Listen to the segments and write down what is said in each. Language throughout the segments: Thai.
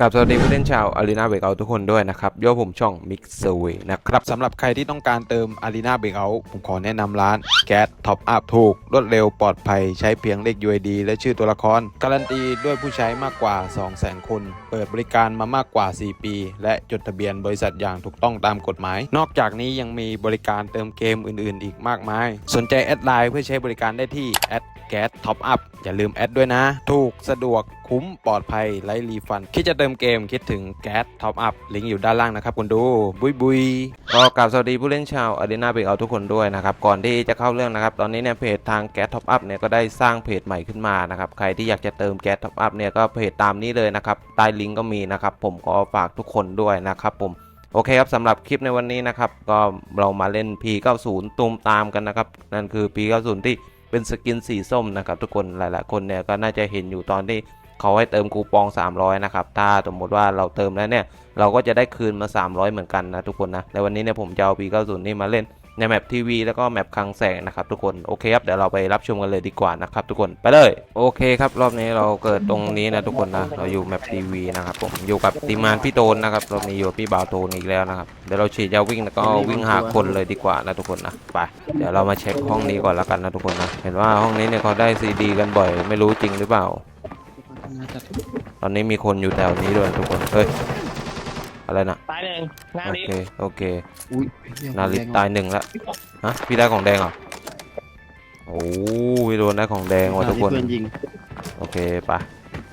กับสวัสดีผู้เล่นชาวอารีนาเบรกเอาทุกคนด้วยนะครับโยผมช่องมิกซ์เวนะครับสำหรับใครที่ต้องการเติมอารีนาเบรกเอาผมขอแนะนำร้านแก๊สท็อปอัพถูก รวดเร็วปลอดภัยใช้เพียงเลข UID และชื่อตัวละคร การันตีด้วยผู้ใช้มากกว่า 200,000 คน เปิดบริการมามากกว่า 4 ปี และจดทะเบียนบริษัทอย่างถูกต้องตามกฎหมาย นอกจากนี้ยังมีบริการเติมเกมอื่น ๆ อีกมากมาย สนใจแอดไลน์เพื่อใช้บริการได้ที่แอดแก๊สท็อปอัพอย่าลืมแอดด้วยนะ ถูกสะดวกคุ้มปลอดภัยไร้รีฟันคิดจะเติมเกมคิดถึงแก๊สท็อปอัพลิงก์อยู่ด้านล่างนะครับคุณดู บุยบุยก็กราบสวัสดีผู้เล่นชาวอารีนาเบรกเอาทุกคนด้วยนะครับ ก่อนที่จะเข้าเรื่องนะครับ ตอนนี้เนี่ยเพจทางแก๊สท็อปอัพเนี่ยก็ได้สร้างเพจใหม่ขึ้นมานะครับ ใครที่อยากจะเติมแก๊สท็อปอัพเนี่ยก็เพจตามนี้เลยนะครับใต้ลิงก์ก็มีนะครับผมก็ฝากทุกคนด้วยนะครับผมโอเคครับสำหรับคลิปในวันนี้นะครับก็เรามาเล่น P90 ตูมตามกันนะครับนั่นคือ P90 ที่เป็นสกินสีส้มนะครับทุกคนหลายๆคนเนี่ยก็น่าจะเห็นอยู่ตอนที่ เขาให้เติมคูปอง 300 นะครับ ถ้าสมมติว่าเราเติมแล้วเนี่ย เราก็จะได้คืนมา 300 เหมือนกันนะทุกคนนะ ในวันนี้เนี่ยผมจะเอา P90 นี่มาเล่นในแมปทีวีแล้วก็แมปคลังแสงนะครับทุกคนโอเคครับเดี๋ยวเราไปรับชมกันเลยดีกว่านะครับทุกคนไปเลยโอเคครับรอบนี้เราเกิดตรงนี้นะทุกคนนะเราอยู่แมปทีวีนะครับผมอยู่กับทีมงานพี่โตนนะครับรอบนี้อยู่พี่บ่าวโตนอีกแล้วนะครับเดี๋ยวเราฉีดยาวิ่งแล้วก็วิ่งหาคนเลยดีกว่านะทุกคนนะไปเดี๋ยวเรามาเช็คห้องนี้ก่อนแล้วกันนะทุกคนนะเห็นว่าห้องนี้เนี่ยเขาได้ซีดีกันบ่อย ไม่รู้จริงหรือเปล่า ตอนนี้มีคนอยู่แถวนี้ด้วยทุกคน เฮ้ย อะไรนะตายหนึ่งหน้าโอนี้เคโอเค อุ้ยนาริตตายหนึ่งแล้วฮะ พี่ได้ของแดงเหรอ โอ้ยโดนได้ของแดงว่ะทุกคนเพื่อนยิงโอเคไปะ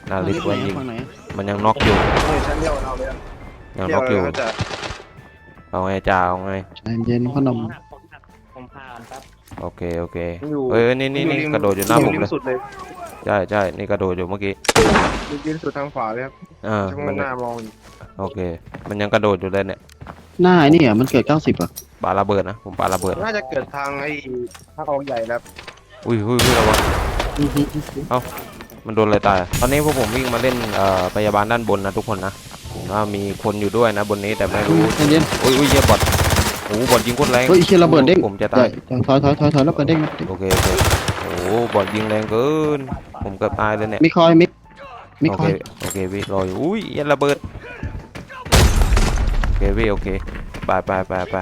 นาริตว่ายิง ฝั่งไหนมันยังน็อกอยู่ เฮ้ยฉันเดียวเราเลยยังเดีน็ยอวกอยู่จะเอาไงจ่าเอาไงใจเย็นพ่อหนมผมหักผมหักผมผ่านครับ โอเคโอเคอยู่ เฮ้ยนี่นี่นี่กระโดดอยู่หน้าผมริเลยสุดเลยใช่ใช่นี่กระโดดอยู่เมื่อกี้ริมสุดทางขวาเลยครับอ่าช่างมัมันนหน้ามองอยู่โอเค มันยังกระโดดอยู่เลยเนี่ยหน้าไอ้นี่อะมันเกิด 90อะปาระเบิดนะผมปาระเบิดน่าจะเกิดทางไอ้ทางออกใหญ่แล้วอุ้ยอุ้ยอุ้ยระวังอื้อหือมันโดนอะไรตายอะตอนนี้พวกผมวิ่งมาเล่นเอ่อพยาบาลด้านบนนะทุกคนนะว่ามีคนอยู่ด้วยนะบนนี้แต่ไม่รู้ใจเย็นอุ้ยอุ้ยเหี้ยบอดโอ้โหบอดยิงโคตรแรงเฮ้ยไอ้เชี่ยระเบิดเด้งผมจะถอตายยถอยถอยถอยถอยแล้วเปิดเด้งโอเคโอเคโอ้โหบอดยิงแรงเกิน ผมเกือบตายเลยเนี่ยมีคอยมิกมีโอคเคอยโอเคพี่รออยู่อุ้ยเหี้ยันระเบิดโอเคพี่โอเคไปไปไปไป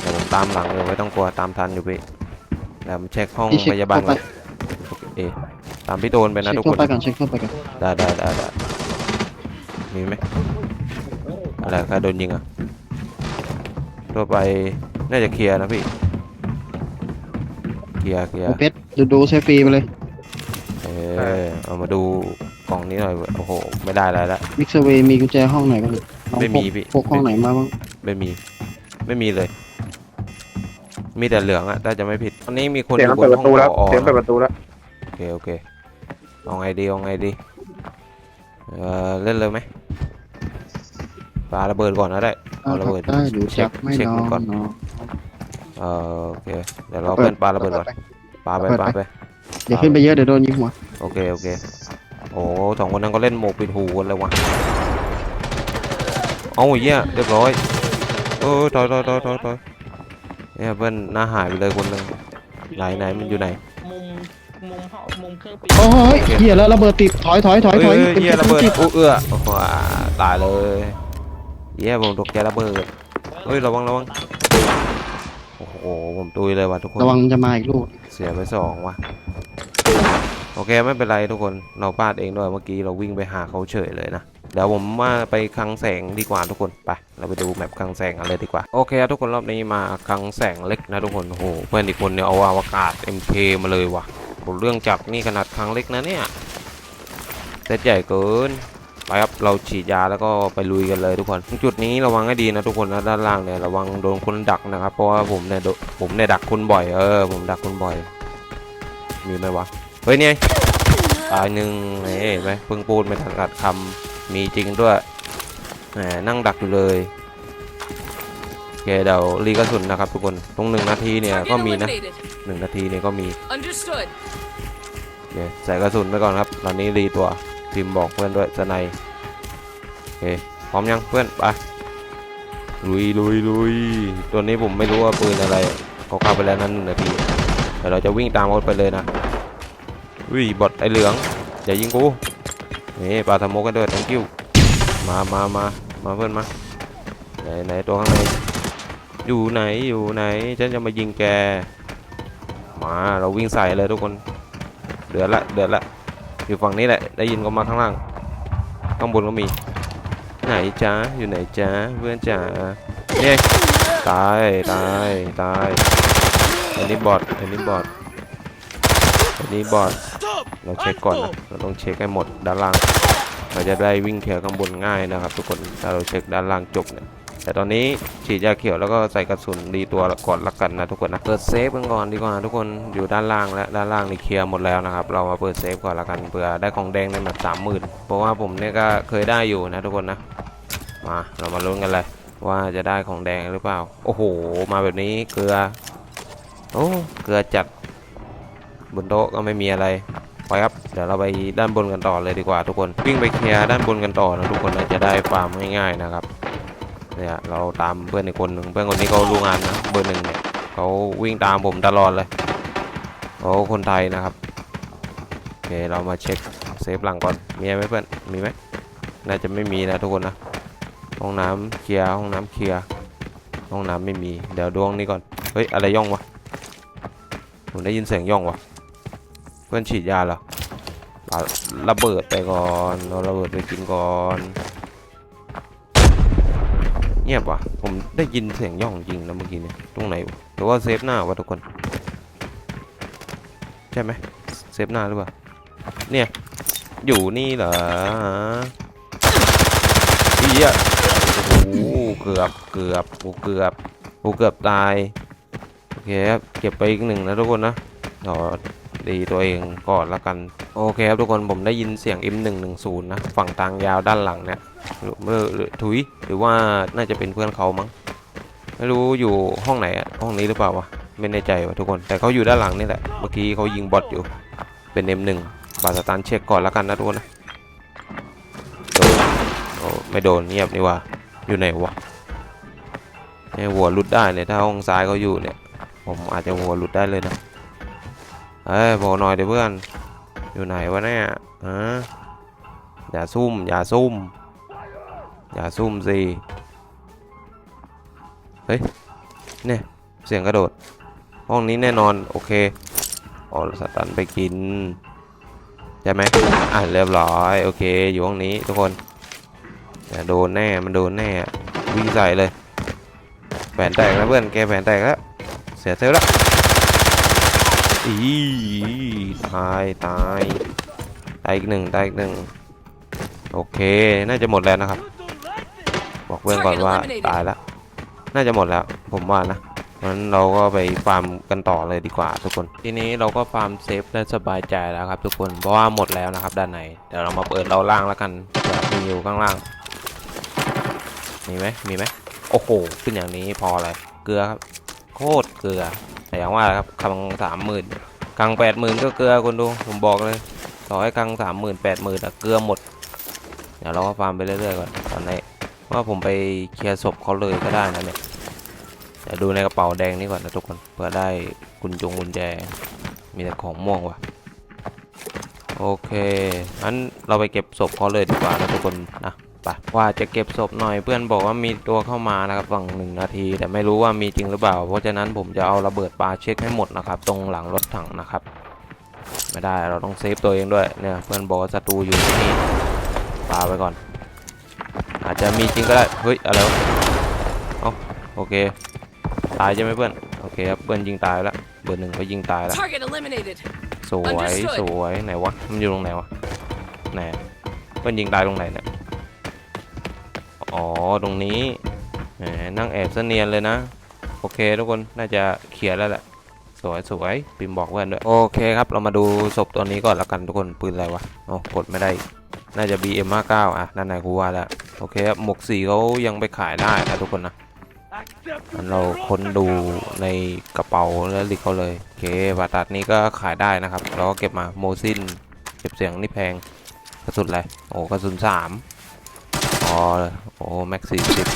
เดี๋ยวผมตามหลังเลยไม่ต้องกลัวตามทันอยู่พี่เดี๋ยวผมเช็คห้องพี่เช็คพยาบาลเข้าก่ไปอนโอเคตามพี่โตนไปนะเช็คทุกเข้าคนไปก่อนเช็คเข้าไปก่อนได้ได้ได้ได้มีไหมอะไรใครโดนยิงอะ ตัวไปน่าจะเคลียร์นะพี่เคลียร์เคลียร์โอเพชรดูดูเซฟฟรีไปเลย เออเอามาดูกล่องนี้หน่อยโอ้โหไม่ได้อะไรละมิกซ์เวย์มีกุญแจห้องไหนบ้างลองไม่พมีกพี่พกห้องไหนมาบ้างไม่มี ไม่มีเลย มีแต่เหลืองอะถ้าจะไม่ผิดตอนนี้มีคนอเสียงยู่บเปิดนประห้องตูแล้วผอเสียงเปิดประตูแล้วโอเคโอเคเอาไงดีเอาไงดีเออเล่นเลยไหมปาระเบิดก่อนนะได้อ้าว เอาระเบิดได้ดูเช็จัคกไม่เช็คนอมันก่อนนเนาะ เออโอเค เดี๋ยวเราเพื่อนปาระเบิดก่อนปาไปเปิดปาไปไป อย่าขึ้นไปเยอะเดี๋ยวโดนยิงหัวโอเค โอเค โอ้สองคนนั้นก็เล่นโมกปิดหูกันเลยวะเอาเหี้ยเรียบร้อยเออถอยถอยถอยถอยถอยเนี่ยเพื่อนหน้าหายไปเลยคนหนึ่งไหนไหนมันอยู่ไหน มุมมุมห้องมุมเครื่องปีโอ้ยโอเคเหี้ยแล้วระเบิดติดถอยถอยถอยถอยเฮ้ยเหี้ยระเบิดติดอู้เอื้อโอ้โหตายเลย เหี้ยผมตกใจระเบิดเฮ้ยระวังระวังโอ้โหผมตุยเลยว่ะทุกคนระวังจะมาอีกลูกเสียไปสองว่ะโอเคไม่เป็นไรทุกคนเราพลาดเองด้วยเมื่อกี้เราวิ่งไปหาเขาเฉยเลยนะเดี๋ยวผมมาไปคลังแสงดีกว่าทุกคนไปเราไปดูแมปคลังแสงกันเลยดีกว่าโอเคครับทุกคนรอบนี้มาคลังแสงเล็กนะทุกคนโอ้โหเพื่อนอีกคนเนี่ยเอาอวกาศ MK มาเลยว่ะโหเรื่องจับนี่ขนาดคลังเล็กนะเนี่ยเซตใหญ่เกินไป ครับเราฉีดยาแล้วก็ไปลุยกันเลยทุกคน จุดนี้ระวังให้ดีนะทุกคนนะด้านล่างเนี่ยระวังโดนคนดักนะครับเพราะว่าผมเนี่ยโดผมเนี่ยดักคนบ่อยเออผมดักคนบ่อย มีไหมวะเฮ้ยเนี่ยตายหนึ่งนี่เห็นไหมเพิ่งปูนไม่ทันกัดคำมีจริงด้วยแหมนั่งดักอยู่เลยโอเคเดี๋ยวรีกระสุนนะครับทุกคนตรงหนึ่งนาทีเนี่ยก็ Target มีนะ eliminated. หนึ่งนาทีเนี่ยก็มี Understood. โอเคใส่กระสุนไปก่อนครับตอนนี้รีตัว พิมพ์บอกเพื่อนด้วยสไนโอเคพร้อมยังเพื่อนไปลุยลุยลุยตัวนี้ผมไม่รู้ว่าปืนอะไรเขาเข้าไปแล้วนั้นหนึ่งนาทีเดี๋ยวเราจะวิ่งตามเขาไปเลยนะอุ้ยบอทไอเหลืองอย่ายิงกูนี่ปลาทำโมกันด้วย thank you มามามามาเพื่อนมาไหนไหนตัวข้างในอยู่ไหนอยู่ไหนฉันจะมายิงแกมาเราวิ่งใส่เลยทุกคนเดือดละเดือดละ อยู่ฝั่งนี้แหละ ได้ยินก็มาข้างล่าง ข้างบนก็มี ไหนจ๊ะอยู่ไหนจ๊ะเพื่อนจ๋าเนี่ยตายตายตายอันนี้บอทอันนี้บอทอันนี้บอทเราเช็คก่อนนะเราต้องเช็คให้หมดด้านล่าง เราจะได้วิ่งแถวข้างบนง่ายนะครับ ทุกคนถ้าเราเช็คด้านล่างจบเนี่ย แต่ตอนนี้ฉีดยาเขียวแล้วก็ใส่กระสุนดีตัวก่อนละกันนะทุกคนนะเปิดเซฟกันก่อนดีกว่าทุกคนอยู่ด้านล่างและด้านล่างนี่เคลียร์หมดแล้วนะครับเรามาเปิดเซฟก่อนละกันเผื่อได้ของแดงในแบบสามหมื่นเพราะว่าผมเนี่ยก็เคยได้อยู่นะทุกคนนะมาเรามาลุ้นกันเลยว่าจะได้ของแดงหรือเปล่า โอ้โห มาแบบนี้เกลือ โอ้เกลือจัดบนโต๊ะก็ไม่มีอะไรไปครับ เดี๋ยวเราไปด้านบนกันต่อเลยดีกว่าทุกคน วิ่งไปเคลียร์ด้านบนกันต่อนะทุกคนเราจะได้ฟาร์มง่ายๆนะครับ เนี่ยเราตามเพื่อนอีกคนหนึ่งเพื่อนคนนี้เขารู้งานนะเบอร์หนึ่งเนี่ยเขาวิ่งตามผมตลอดเลยเขาคนไทยนะครับโอเคเรามาเช็คเซฟหลังก่อนมีไหมเพื่อนมีไหมน่าจะไม่มีนะทุกคนนะห้องน้ำเคลียร์ห้องน้ำเคลียร์ห้องน้ำไม่มีเดี๋ยวดวงนี้ก่อนเฮ้ยอะไรย่องวะผมได้ยินเสียงย่องวะเพื่อนฉีดยาเหรอเอาระเบิดไปก่อนเอาระเบิดไปกินก่อน งียบวะผมได้ยินเสียงย่องจริงนะเมื่อกี้เนี่ย ตรงไหนหรือว่าเซฟหน้าวะทุกคน ใช่ไหมเซฟหน้าหรือเปล่า เนี่ย อยู่นี่เหรอเฮียโอ้โหเกือบ เกือบกูเกือบกูเกือบตาย โอเคครับ เก็บไปอีกหนึ่งนะทุกคนนะเดี๋ยวดี ตัวเองก่อนละกัน โอเคครับทุกคนผมได้ยินเสียง M110 นะ ฝั่งทางยาวด้านหลังเนี่ยหรือหรือหรือถุยหรือว่าน่าจะเป็นเพื่อนเขามั้งไม่รู้อยู่ห้องไหนอะห้องนี้หรือเปล่าวะไม่แน่ใจวะทุกคน แต่เขาอยู่ด้านหลังนี่แหละเมื่อกี้เขายิงบอทอยู่เป็น M1 บาสตันเช็คก่อนแล้วกันนะทุกคนนะโดนโอ้ไม่โดนเงียบนี่ว่าอยู่ไหนวะเนี่ยหัวหลุดได้เนี่ยถ้าห้องซ้ายเขาอยู่เนี่ยผมอาจจะหัวหลุดได้เลยนะ เอ้ยบอกหน่อยเดี๋ยวเพื่อน อยู่ไหนวะเนี่ยฮะอย่าซุ่ม อย่าซุ่ม อย่าซุ่มสิเฮ้ยเนี่ยเสียงกระโดด ห้องนี้แน่นอน โอเคอ๋อสตันไปกินใช่ไหมอะเรียบร้อย โอเค อยู่ห้องนี้ทุกคนอย่าโดนแน่ มันโดนแน่ วิ่งใส่เลย แผนแตกแล้วเพื่อน แกแผนแตกแล้ว เสียเซลลแล้ว อีตายตายตายอีกหนึ่งตายอีกหนึ่งโอเค น่าจะหมดแล้วนะครับ บอกเพื่อนก่อนว่าตายแล้ว น่าจะหมดแล้ว ผมว่านะงั้นเราก็ไปฟาร์มกันต่อเลยดีกว่าทุกคน ทีนี้เราก็ฟาร์มเซฟได้สบายใจแล้วครับทุกคน เพราะว่าหมดแล้วนะครับด้านใน เดี๋ยวเรามาเปิดเราล่างแล้วกันเผื่อมีอยู่ข้างล่าง มีไหมมีไหมโอ้โห ขึ้นอย่างนี้พอเลย เกลือครับ โคตรเกลือ แต่อย่างว่าครับคำสามหมื่นกังแปดหมื่นก็เกลือคุณดูผมบอกเลยต่อให้กังสามหมื่นแปดหมื่นอะเกลือหมดเดี๋ยวเราก็ฟาร์มไปเรื่อยๆก่อนตอนนี้ว่าผมไปเคลียร์ศพเขาเลยก็ได้นะเนี่ยเดี๋ยวดูในกระเป๋าแดงนี่ก่อนนะทุกคนเพื่อได้กุญจงกุญแจมีแต่ของม่วงว่ะโอเคงั้นเราไปเก็บศพเขาเลยดีกว่านะทุกคนนะ ไปว่าจะเก็บศพหน่อยเพื่อนบอกว่ามีตัวเข้ามานะครับฝั่งหนึ่งนาที แต่ไม่รู้ว่ามีจริงหรือเปล่า เพราะฉะนั้นผมจะเอาระเบิดปาเช็คให้หมดนะครับ ตรงหลังรถถังนะครับ ไม่ได้เราต้องเซฟตัวเองด้วยเนี่ยเพื่อนบอกว่าศัตรูอยู่ที่นี่ปาไปก่อน อาจจะมีจริงก็ได้เฮ้ยอะไรวะเอ้าโอเคตายใช่ไหมเพื่อนโอเคครับเพื่อนยิงตายแล้วเบอร์หนึ่งก็ยิงตายแล้ว Target eliminated. สวย Understood สวยไหนวะมันอยู่ตรงไหนวะไหนเพื่อนยิงตายตรงไหนเนี่ยอ๋อ ตรงนี้แหมนั่งแอบเสนียนเลยนะ โอเคทุกคนน่าจะเคลียร์แล้วแหละสวยสวยพิมบอกเพื่อนด้วยโอเคครับเรามาดูศพตัวนี้ก่อนละกันทุกคนปืนอะไรวะอ๋อกดไม่ได้ น่าจะ BM59 อะนั่นไหนกูว่าแล้วโอเคครับหมวกสีเขายังไปขายได้นะทุกคนนะงั้นเราค้นดูในกระเป๋าแล้วลิกเขาเลยโอเคบาตัดนี้ก็ขายได้นะครับเราก็เก็บมาโมซินเก็บเสียงนี่แพงกระสุนอะไรโอ้กระสุนสาม อโอ้แม็กซี่สิบ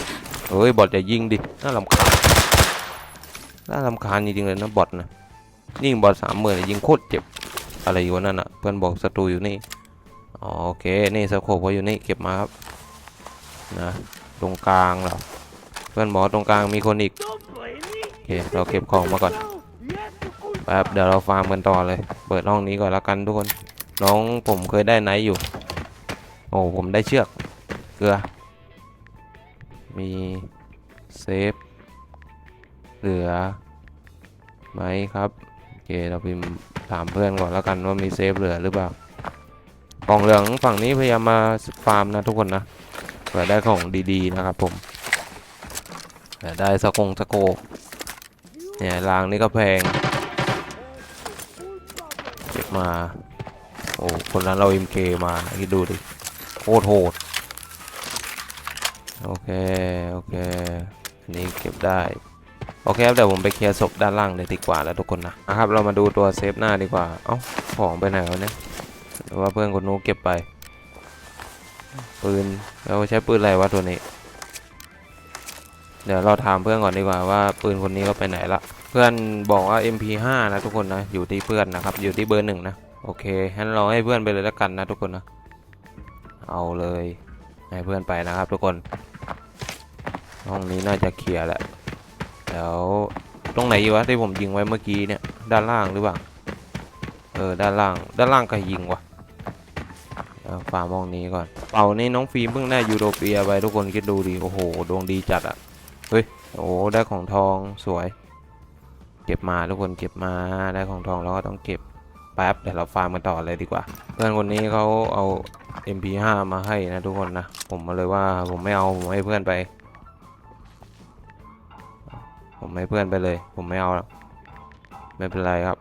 เฮ้ยบอทจะยิงดิน่าลำคาญน่าลำคาญจริงๆเลยนะบอทนะยิงบอทสามหมื่นยิงโคตรเจ็บอะไรอยู่นั่นอะเพื่อนบอกศัตรูอยู่นี่อ๋อโอเคนี่สโคปเขาอยู่นี่เก็บมาครับนะตรงกลางเหรอเพื่อนบอกตรงกลางมีคนอีกโอเคเราเก็บของมาก่อนแป๊บเดี๋ยวเราฟาร์มกันต่อเลย เปิดห้องนี้ก่อนล้วกันทุกคน น้องผมเคยได้ไนท์อยู่ โอ้ผมได้เชือก เกลือ มีเซฟ เหลือไหมครับ โอเค เราพิมพ์ถามเพื่อนก่อนแล้วกันว่ามีเซฟเหลือหรือเปล่า กล่องเหลืองฝั่งนี้พยายามมาฟาร์มนะทุกคนนะเผื่อได้ของดีๆนะครับผมเผื่อได้สกงสโกเนี่ยรางนี่ก็แพงเก็บมา โอ้ คนนั้นเราเอ็มเคมาคิดดูดิ โคตรโหด โอเค โอเค อันนี้เก็บได้ โอเคครับเดี๋ยวผมไปเคลียร์ศพด้านล่างเลยดีกว่าแล้วทุกคนนะนะครับเรามาดูตัวเซฟหน้าดีกว่า เอ้า ของไปไหนวะเนี่ยหรือว่าเพื่อนคนนู้นเก็บไป ปืนเราใช้ปืนอะไรวะตัวนี้ เดี๋ยวเราถามเพื่อนก่อนดีกว่าว่าปืนคนนี้เขาไปไหนละ เพื่อนบอกว่า MP5 นะทุกคนนะ อยู่ที่เพื่อนนะครับ อยู่ที่เบอร์หนึ่งนะ โอเคงั้นเราให้เพื่อนไปเลยแล้วกันนะทุกคนนะ เอาเลยให้เพื่อนไปนะครับทุกคน ห้องนี้น่าจะเคลียร์และเดี๋ยวตรงไหนอยู่วะที่ผมยิงไว้เมื่อกี้เนี่ย ด้านล่างหรือเปล่า เออ ด้านล่าง ด้านล่างใครยิงวะเอาฟาร์มห้องนี้ก่อน เป่านี่น้องฟิล์มเพิ่งได้ยูโรเปียไปทุกคนคิดดูดิ โอ้โห ดวงดีจัดอะเฮ้ย โอ้โห ได้ของทองสวย เก็บมาทุกคนเก็บมา ได้ของทองแล้วก็ต้องเก็บแป๊บเดี๋ยวเราฟาร์มกันต่อเลยดีกว่า เพื่อนคนนี้เขาเอา MP5 มาให้นะทุกคนนะ ผมมาเลยว่าผมไม่เอา ผมให้เพื่อนไป ผมให้เพื่อนไปเลย ผมไม่เอาแล้วไม่เป็นไรครับ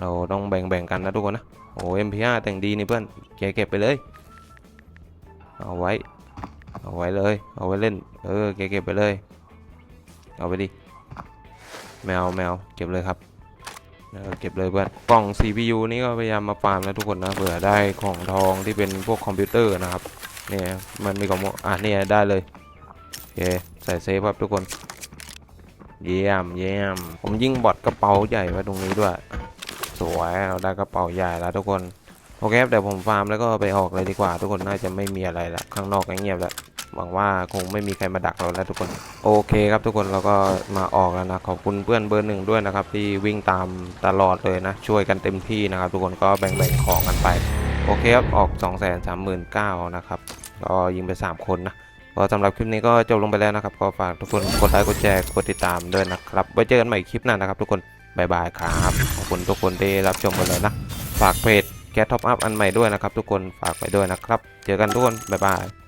เราต้องแบ่งๆกันนะทุกคนนะโอ้ MP5 แต่งดีนี่เพื่อนแกเก็บไปเลย เอาไว้ เอาไว้เลย เอาไว้เล่น เออแกเก็บไปเลย เอาไปดิแมวแมวเก็บเลยครับเก็บเลยเพื่อนกล่อง CPU นี่ก็พยายามมาฟาร์มแล้วทุกคนนะเผื่อได้ของทองที่เป็นพวกคอมพิวเตอร์นะครับเนี่ยมันมีของอะเนี่ยได้เลยโอเคใส่เซฟครับทุกคน เยี่ยมเยี่ยม ผมยิงบอดกระเป๋าใหญ่ไว้ตรงนี้ด้วย สวยเราได้กระเป๋าใหญ่แล้วทุกคน โอเคครับเดี๋ยวผมฟาร์มแล้วก็ไปออกเลยดีกว่า ทุกคนน่าจะไม่มีอะไรละข้างนอกเงียบแล้วหวังว่าคงไม่มีใครมาดักเราแล้วทุกคน โอเคครับทุกคนเราก็มาออกแล้วนะขอบคุณเพื่อนเบอร์หนึ่งด้วยนะครับ ที่วิ่งตามตลอดเลยนะ ช่วยกันเต็มที่นะครับ ทุกคนก็แบ่งๆของกันไป โอเคครับออก 2 3 9 0 0 0นะครับก็ยิงไป 3 คนนะ ก็สำหรับคลิปนี้ก็จบลงไปแล้วนะครับก็ฝากทุกคนกดไลค์กดแชร์กดติดตามด้วยนะครับไว้เจอกันใหม่คลิปหน้านะครับ ทุกคนบายบายครับขอบคุณทุกคนที่รับชมกันเลยนะ ฝากเพจแกท็อปอัพอันใหม่ด้วยนะครับ ทุกคนฝากไปด้วยนะครับ เจอกันทุกคนบายบาย